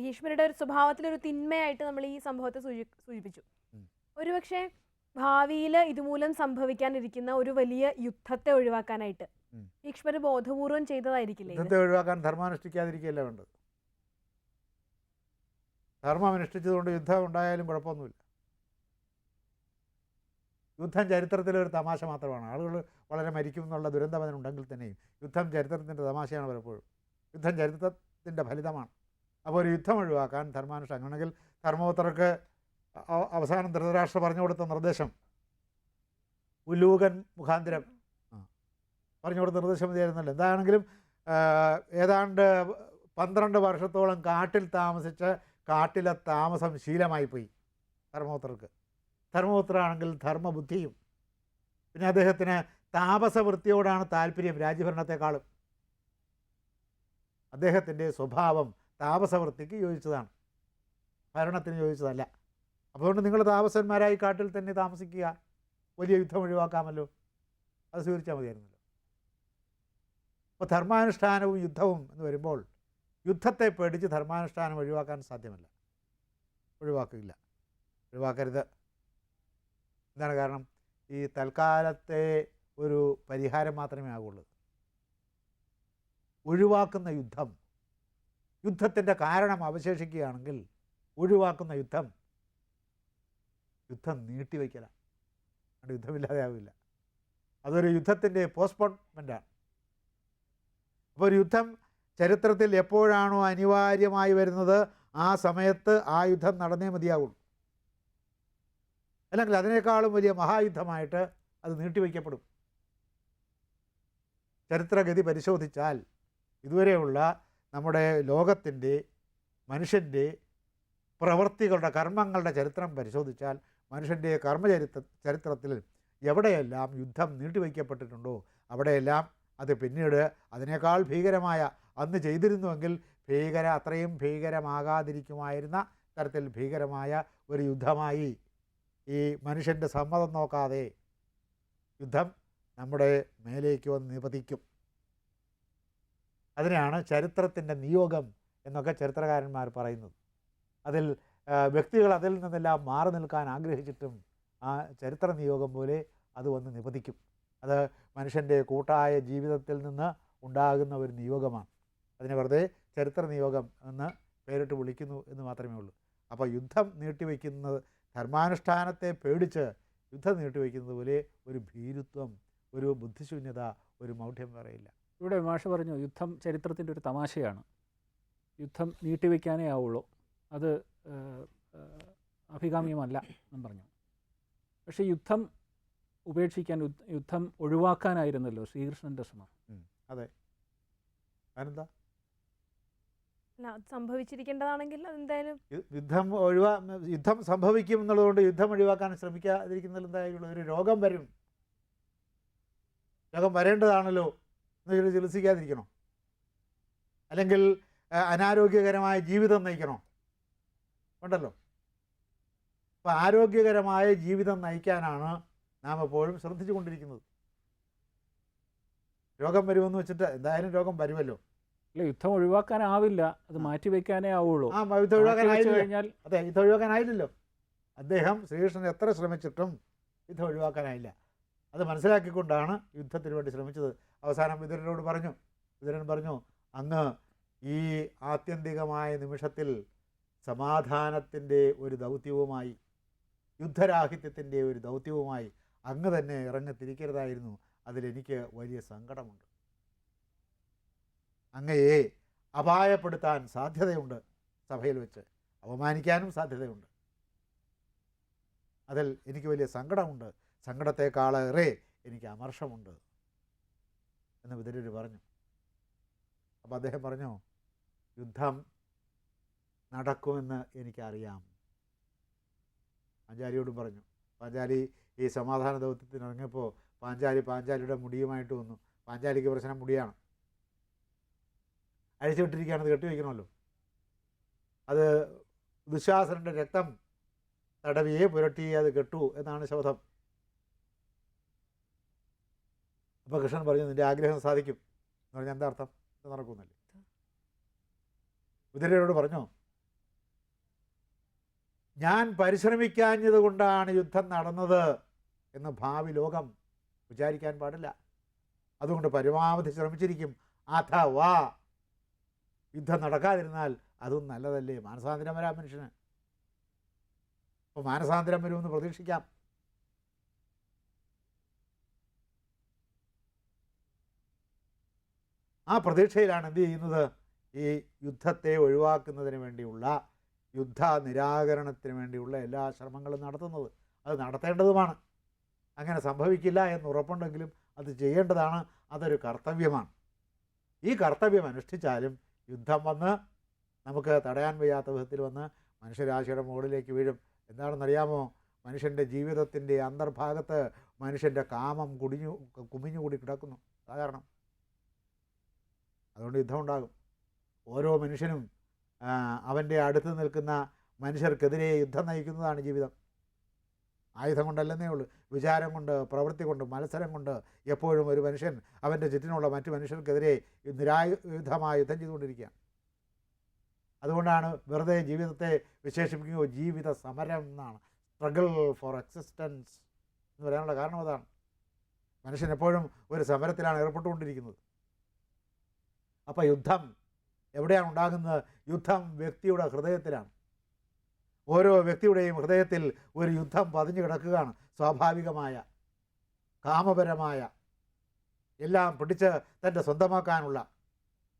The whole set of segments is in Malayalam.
ഭീഷ്മരുടെ ഒരു സ്വഭാവത്തിലൊരു തിന്മയായിട്ട് നമ്മൾ ഈ സംഭവത്തെ സൂചി സൂചിപ്പിച്ചു. ഒരുപക്ഷെ ഭാവിയിൽ ഇതുമൂലം സംഭവിക്കാനിരിക്കുന്ന ഒരു വലിയ യുദ്ധത്തെ ഒഴിവാക്കാനായിട്ട്. ഭീഷ്മർ ബോധപൂർവം ചെയ്തതായിരിക്കില്ലേ യുദ്ധത്തെ ഒഴിവാക്കാൻ ധർമാനുഷ്ഠിക്കാതിരിക്കുകയല്ല വേണ്ടത്? ധർമ്മം അനുഷ്ഠിച്ചതുകൊണ്ട് യുദ്ധം ഉണ്ടായാലും കുഴപ്പമൊന്നുമില്ല. യുദ്ധം ചരിത്രത്തിലെ ഒരു തമാശ മാത്രമാണ്. ആളുകൾ വളരെ മരിക്കും എന്നുള്ള ദുരന്തം അതിനുണ്ടെങ്കിൽ തന്നെയും യുദ്ധം ചരിത്രത്തിന്റെ തമാശയാണ് പലപ്പോഴും. യുദ്ധം ചരിത്രത്തിന്റെ ഫലിതമാണ്. അപ്പോൾ ഒരു യുദ്ധം ഒഴിവാക്കാൻ ധർമാനുഷ്ഠ അങ്ങനെയാണെങ്കിൽ ധർമ്മപുത്രർക്ക് അവസാനം ധൃതരാഷ്ട്ര പറഞ്ഞു കൊടുത്ത നിർദ്ദേശം. ഉലൂകൻ മുഖാന്തരം. പറഞ്ഞു കൊടുത്ത നിർദ്ദേശം മതിയായിരുന്നല്ലോ എന്താണെങ്കിലും ഏതാണ്ട് പന്ത്രണ്ട് വർഷത്തോളം കാട്ടിൽ താമസിച്ച് കാട്ടിലെ താമസം ശീലമായി പോയി ധർമ്മപുത്രർക്ക്. ധർമ്മപുത്രനാണെങ്കിൽ ധർമ്മബുദ്ധിയും. പിന്നെ അദ്ദേഹത്തിന് താപസവൃത്തിയോടാണ് താല്പര്യം രാജ്യഭരണത്തെക്കാളും. അദ്ദേഹത്തിന്റെ സ്വഭാവം താപസവൃത്തിക്ക് യോജിച്ചതാണ്. ഭരണത്തിന് യോജിച്ചതല്ല. അതുകൊണ്ട് നിങ്ങൾ താപസന്മാരായി കാട്ടിൽ തന്നെ താമസിക്കുക. വലിയ യുദ്ധം ഒഴിവാക്കാമല്ലോ. അത് സ്വീകരിച്ചാൽ മതിയായിരുന്നല്ലോ. അപ്പോൾ ധർമാനുഷ്ഠാനവും യുദ്ധവും എന്ന് വരുമ്പോൾ യുദ്ധത്തെ പേടിച്ച് ധർമാനുഷ്ഠാനം ഒഴിവാക്കാൻ സാധ്യമല്ല. ഒഴിവാക്കില്ല. ഒഴിവാക്കരുത്. എന്താണ് കാരണം? ഈ തൽക്കാലത്തെ ഒരു പരിഹാരം മാത്രമേ ആകുള്ളൂ. ഒഴിവാക്കുന്ന യുദ്ധം യുദ്ധത്തിന്റെ കാരണം അവശേഷിക്കുകയാണെങ്കിൽ ഒഴിവാക്കുന്ന യുദ്ധം യുദ്ധം നീട്ടിവെക്കലാണ്. അതുകൊണ്ട് യുദ്ധമില്ലാതെയാവില്ല അതൊരു യുദ്ധത്തിന്റെ പോസ്റ്റ്പോൺമെന്റാണ് അപ്പോൾ ഒരു യുദ്ധം ചരിത്രത്തിൽ എപ്പോഴാണോ അനിവാര്യമായി വരുന്നത് ആ സമയത്ത് ആ യുദ്ധം നടന്നേ മതിയാവുള്ളൂ. അല്ലെങ്കിൽ അതിനേക്കാളും വലിയ മഹായുദ്ധമായിട്ട് അത് നീട്ടിവെക്കപ്പെടും. ചരിത്രഗതി പരിശോധിച്ചാൽ ഇതുവരെയുള്ള നമ്മുടെ ലോകത്തിന്റെ മനുഷ്യന്റെ പ്രവൃത്തികളുടെ കർമ്മങ്ങളുടെ ചരിത്രം പരിശോധിച്ചാൽ മനുഷ്യന്റെ കർമ്മചരിത്ര ചരിത്രത്തിൽ എവിടെയെല്ലാം യുദ്ധം നീട്ടിവെക്കപ്പെട്ടിട്ടുണ്ടോ അവിടെയെല്ലാം അത് പിന്നീട് അതിനേക്കാൾ ഭീകരമായ അന്ന് ചെയ്തിരുന്നുവെങ്കിൽ ഭീകര അത്രയും ഭീകരമാകാതിരിക്കുമായിരുന്ന തരത്തിൽ ഭീകരമായ ഒരു യുദ്ധമായി ഈ മനുഷ്യന്റെ സമ്മതം നോക്കാതെ യുദ്ധം നമ്മുടെ മേലേക്ക് വന്ന് നിപതിക്കും. അതിനെയാണ് ചരിത്രത്തിന്റെ നിയോഗം എന്നൊക്കെ ചരിത്രകാരന്മാർ പറയുന്നത്. അതിൽ വ്യക്തികൾ അതിൽ നിന്നെല്ലാം മാറി നിൽക്കാൻ ആഗ്രഹിച്ചിട്ടും ആ ചരിത്ര നിയോഗം പോലെ അത് വന്ന് നിപതിക്കും അത് മനുഷ്യന്റെ കൂട്ടായ ജീവിതത്തിൽ നിന്ന് ഉണ്ടാകുന്ന ഒരു നിയോഗമാണ്. അതിനെ വെറുതെ ചരിത്ര നിയോഗം എന്ന് പേരിട്ട് വിളിക്കുന്നു എന്ന് മാത്രമേ ഉള്ളൂ. അപ്പോൾ യുദ്ധം നീട്ടിവെക്കുന്നത് ധർമാനുഷ്ഠാനത്തെ പേടിച്ച് യുദ്ധം നീട്ടിവെക്കുന്നത് പോലെ ഒരു ഭീരുത്വം ഒരു ബുദ്ധിശൂന്യത ഒരു മൗഢ്യം പറയില്ല ഇവിടെ മാഷ പറഞ്ഞു യുദ്ധം ചരിത്രത്തിന്റെ ഒരു തമാശയാണ്. യുദ്ധം നീട്ടിവെക്കാനേ ആവുള്ളൂ. അത് അഭികാമ്യമല്ല എന്നും പറഞ്ഞു. പക്ഷേ യുദ്ധം ഉപേക്ഷിക്കാൻ യുദ്ധ- ഒഴിവാക്കാനായിരുന്നല്ലോ ശ്രീകൃഷ്ണന്റെ ശ്രമം. അതെ. സംഭവിച്ചിരിക്കേണ്ടതാണെങ്കിൽ അതെന്തായാലും യുദ്ധം ഒഴിവാ യുദ്ധം സംഭവിക്കും എന്നുള്ളതുകൊണ്ട് യുദ്ധം ഒഴിവാക്കാൻ ശ്രമിക്കാതിരിക്കുന്നതിൽ എന്തായാലും ഒരു രോഗം വരും. രോഗം വരേണ്ടതാണല്ലോ. എന്ന് വെച്ചിട്ട് ചികിത്സിക്കാതിരിക്കണോ? അല്ലെങ്കിൽ അനാരോഗ്യകരമായ ജീവിതം നയിക്കണോ? ഉണ്ടല്ലോ. അപ്പോൾ ആരോഗ്യകരമായ ജീവിതം നയിക്കാനാണ് നാം എപ്പോഴും ശ്രദ്ധിച്ചു കൊണ്ടിരിക്കുന്നത്. രോഗം വരുമെന്ന് വെച്ചിട്ട് എന്തായാലും രോഗം വരുമല്ലോ. അല്ല യുദ്ധം ഒഴിവാക്കാനാവില്ല. അത് മാറ്റി മാറ്റിവെക്കാനേ ആവുള്ളൂ. ആ യുദ്ധം ഒഴിവാക്കാനായില്ല കഴിഞ്ഞാൽ അതെ യുദ്ധം ഒഴിവാക്കാനായില്ലല്ലോ അദ്ദേഹം ശ്രീകൃഷ്ണൻ എത്ര ശ്രമിച്ചിട്ടും യുദ്ധം ഒഴിവാക്കാനായില്ല. അത് മനസ്സിലാക്കിക്കൊണ്ടാണ് യുദ്ധത്തിന് വേണ്ടി ശ്രമിച്ചത്. അവസാനം വിതുരനോട് പറഞ്ഞു വിതുരൻ പറഞ്ഞു അങ്ങ് ഈ ആത്യന്തികമായ നിമിഷത്തിൽ സമാധാനത്തിന്റെ ഒരു ദൗത്യവുമായി യുദ്ധരാഹിത്യത്തിന്റെ ഒരു ദൗത്യവുമായി അങ്ങ് തന്നെ ഇറങ്ങിത്തിരിക്കരുതായിരുന്നു അതിലെനിക്ക് വലിയ സങ്കടമുണ്ട്. അങ്ങയെ അപായപ്പെടുത്താൻ സാധ്യതയുണ്ട് സഭയിൽ വെച്ച്. അപമാനിക്കാനും സാധ്യതയുണ്ട്. അതിൽ എനിക്ക് വലിയ സങ്കടമുണ്ട്. സങ്കടത്തെക്കാളേറെ എനിക്ക് അമർഷമുണ്ട് എന്ന് വിതുരർ പറഞ്ഞു. അപ്പോൾ അദ്ദേഹം പറഞ്ഞു യുദ്ധം നടക്കുമെന്ന് എനിക്കറിയാം. പാഞ്ചാലിയോടും പറഞ്ഞു. പാഞ്ചാലി ഈ സമാധാന ദൗത്യത്തിന് ഇറങ്ങിയപ്പോൾ പാഞ്ചാലി പാഞ്ചാലിയുടെ മുടിയുമായിട്ട് വന്നു. പാഞ്ചാലിക്ക് പ്രശ്നം മുടിയാണ്. അഴിച്ചുവിട്ടിരിക്കുകയാണത് കെട്ടിവെക്കണമല്ലോ. അത് ദുശാസനന്റെ രക്തം തടവിയെ പുരട്ടി അത് കെട്ടു എന്നാണ് ശബ്ദം അപ്പോൾ കൃഷ്ണൻ പറഞ്ഞു നിന്റെ ആഗ്രഹം സാധിക്കും. എന്ന് പറഞ്ഞാൽ എന്താ അർത്ഥം? ഇത് നടക്കുമെന്നല്ലേ ഉദരയോട് പറഞ്ഞോ ഞാൻ പരിശ്രമിക്കാഞ്ഞത് കൊണ്ടാണ് യുദ്ധം നടന്നത് എന്ന് ഭാവി ലോകം വിചാരിക്കാൻ പാടില്ല. അതുകൊണ്ട് പരമാവധി ശ്രമിച്ചിരിക്കും. അഥവാ യുദ്ധം നടക്കാതിരുന്നാൽ അതും നല്ലതല്ലേ? മാനസാന്തരം വരാം മനുഷ്യന്. അപ്പോൾ മാനസാന്തരം വരുമെന്ന് പ്രതീക്ഷിക്കാം. ആ പ്രതീക്ഷയിലാണ് എന്ത് ചെയ്യുന്നത്? ഈ യുദ്ധത്തെ ഒഴിവാക്കുന്നതിന് വേണ്ടിയുള്ള യുദ്ധ നിരാകരണത്തിന് വേണ്ടിയുള്ള എല്ലാ ശ്രമങ്ങളും നടത്തുന്നത്. അത് നടത്തേണ്ടതുമാണ്. അങ്ങനെ സംഭവിക്കില്ല എന്ന് ഉറപ്പുണ്ടെങ്കിലും അത് ചെയ്യേണ്ടതാണ്. അതൊരു കർത്തവ്യമാണ്. ഈ കർത്തവ്യം അനുഷ്ഠിച്ചാലും യുദ്ധം വന്ന് നമുക്ക് തടയാൻ വയ്യാത്ത വിധത്തിൽ വന്ന് മനുഷ്യരാശിയുടെ മുകളിലേക്ക് വീഴും. എന്താണെന്നറിയാമോ? മനുഷ്യന്റെ ജീവിതത്തിന്റെ അന്തർഭാഗത്ത് മനുഷ്യന്റെ കാമം കുടിഞ്ഞു കുമിഞ്ഞുകൂടി കിടക്കുന്നു. സാധാരണ. അതുകൊണ്ട് യുദ്ധം ഉണ്ടാകും ഓരോ മനുഷ്യനും അവന്റെ അടുത്ത് നിൽക്കുന്ന മനുഷ്യർക്കെതിരെ യുദ്ധം നയിക്കുന്നതാണ് ജീവിതം. ആയുധം കൊണ്ടല്ലെന്നേ ഉള്ളൂ. വിചാരം കൊണ്ട് പ്രവൃത്തി കൊണ്ട് മത്സരം കൊണ്ട് എപ്പോഴും ഒരു മനുഷ്യൻ അവന്റെ ചുറ്റിനുള്ള മറ്റു മനുഷ്യർക്കെതിരെ നിരായുധമായ യുദ്ധം ചെയ്തുകൊണ്ടിരിക്കുകയാണ്. അതുകൊണ്ടാണ് വെറുതെ ജീവിതത്തെ വിശേഷിപ്പിക്കുകയോ ജീവിത സമരം എന്നാണ്. സ്ട്രഗിൾ ഫോർ എക്സിസ്റ്റൻസ് എന്ന് പറയാനുള്ള കാരണം അതാണ്. മനുഷ്യൻ എപ്പോഴും ഒരു സമരത്തിലാണ് ഏർപ്പെട്ടുകൊണ്ടിരിക്കുന്നത്. അപ്പോൾ യുദ്ധം എവിടെയാണ് ഉണ്ടാകുന്നത്? യുദ്ധം വ്യക്തിയുടെ ഹൃദയത്തിലാണ്. ഓരോ വ്യക്തിയുടെയും ഹൃദയത്തിൽ ഒരു യുദ്ധം പതിഞ്ഞു കിടക്കുകയാണ് സ്വാഭാവികമായ കാമപരമായ എല്ലാം പിടിച്ച് തന്റെ സ്വന്തമാക്കാനുള്ള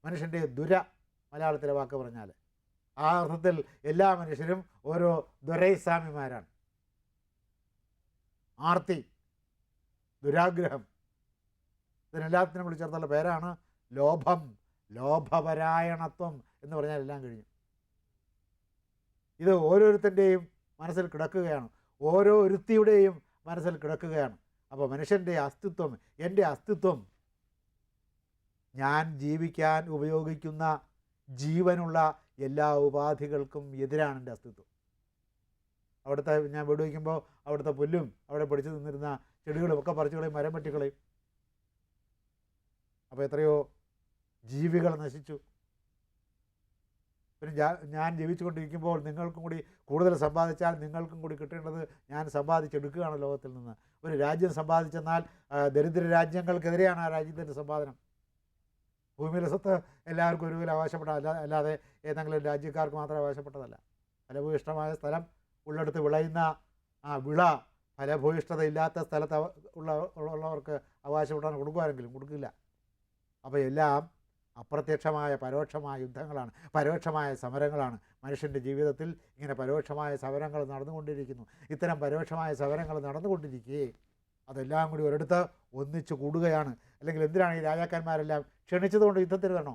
മനുഷ്യന്റെ ദുര മലയാളത്തിലെ വാക്ക് പറഞ്ഞാൽ ആ അർത്ഥത്തിൽ എല്ലാ മനുഷ്യരും ഓരോ ദുരൈസ്വാമിമാരാണ്. ആർത്തി ദുരാഗ്രഹം. ഇതിനെല്ലാത്തിനും വിളിച്ചേർത്തുള്ള പേരാണ് ലോഭം. ലോഭപരായണത്വം എന്ന് പറഞ്ഞാൽ എല്ലാം കഴിഞ്ഞു. ഇത് ഓരോരുത്തന്റെയും മനസ്സിൽ കിടക്കുകയാണ്. ഓരോ ഒരുത്തിയുടെയും മനസ്സിൽ കിടക്കുകയാണ്. അപ്പോൾ മനുഷ്യന്റെ അസ്തിത്വം എന്റെ അസ്തിത്വം ഞാൻ ജീവിക്കാൻ ഉപയോഗിക്കുന്ന ജീവനുള്ള എല്ലാ ഉപാധികൾക്കും എതിരാണ് എന്റെ അസ്തിത്വം. അവിടുത്തെ ഞാൻ വീട് വയ്ക്കുമ്പോൾ അവിടുത്തെ പുല്ലും അവിടെ പിടിച്ചു നിന്നിരുന്ന ചെടികളും ഒക്കെ പറിച്ചുകളയും മരം വെട്ടിക്കളയും അപ്പോൾ എത്രയോ ജീവികൾ നശിച്ചു. പിന്നെ ഞാൻ ജീവിച്ചുകൊണ്ടിരിക്കുമ്പോൾ നിങ്ങൾക്കും കൂടി കൂടുതൽ സമ്പാദിച്ചാൽ നിങ്ങൾക്കും കൂടി കിട്ടേണ്ടത് ഞാൻ സമ്പാദിച്ചെടുക്കുകയാണ് ലോകത്തിൽ നിന്ന്. ഒരു രാജ്യം സമ്പാദിച്ചെന്നാൽ ദരിദ്ര രാജ്യങ്ങൾക്കെതിരെയാണ് ആ രാജ്യത്തിന്റെ സമ്പാദനം. ഭൂമിയിലെ സ്വത്ത് എല്ലാവർക്കും ഒരുപോലെ അവകാശപ്പെട്ട അല്ല അല്ലാതെ ഏതെങ്കിലും രാജ്യക്കാർക്ക് മാത്രം അവകാശപ്പെട്ടതല്ല ഫലഭൂയിഷ്ടമായ സ്ഥലം ഉള്ളെടുത്ത് വിളയുന്ന ആ വിള ഫലഭൂയിഷ്ഠത ഇല്ലാത്ത സ്ഥലത്ത് ഉള്ള ഉള്ളവർക്ക് അവകാശപ്പെട്ടാണ് കൊടുക്കുവാരെങ്കിലും കൊടുക്കില്ല. അപ്പോൾ എല്ലാം അപ്രത്യക്ഷമായ പരോക്ഷമായ യുദ്ധങ്ങളാണ് പരോക്ഷമായ സമരങ്ങളാണ് മനുഷ്യന്റെ ജീവിതത്തിൽ ഇങ്ങനെ പരോക്ഷമായ സമരങ്ങൾ നടന്നുകൊണ്ടിരിക്കുന്നു. ഇത്തരം പരോക്ഷമായ സമരങ്ങൾ നടന്നുകൊണ്ടിരിക്കുകയെ അതെല്ലാം കൂടി ഒരിടത്ത് ഒന്നിച്ചു കൂടുകയാണ്. അല്ലെങ്കിൽ എന്തിനാണ് ഈ രാജാക്കന്മാരെല്ലാം ക്ഷണിച്ചതുകൊണ്ട് യുദ്ധത്തിന് വേണോ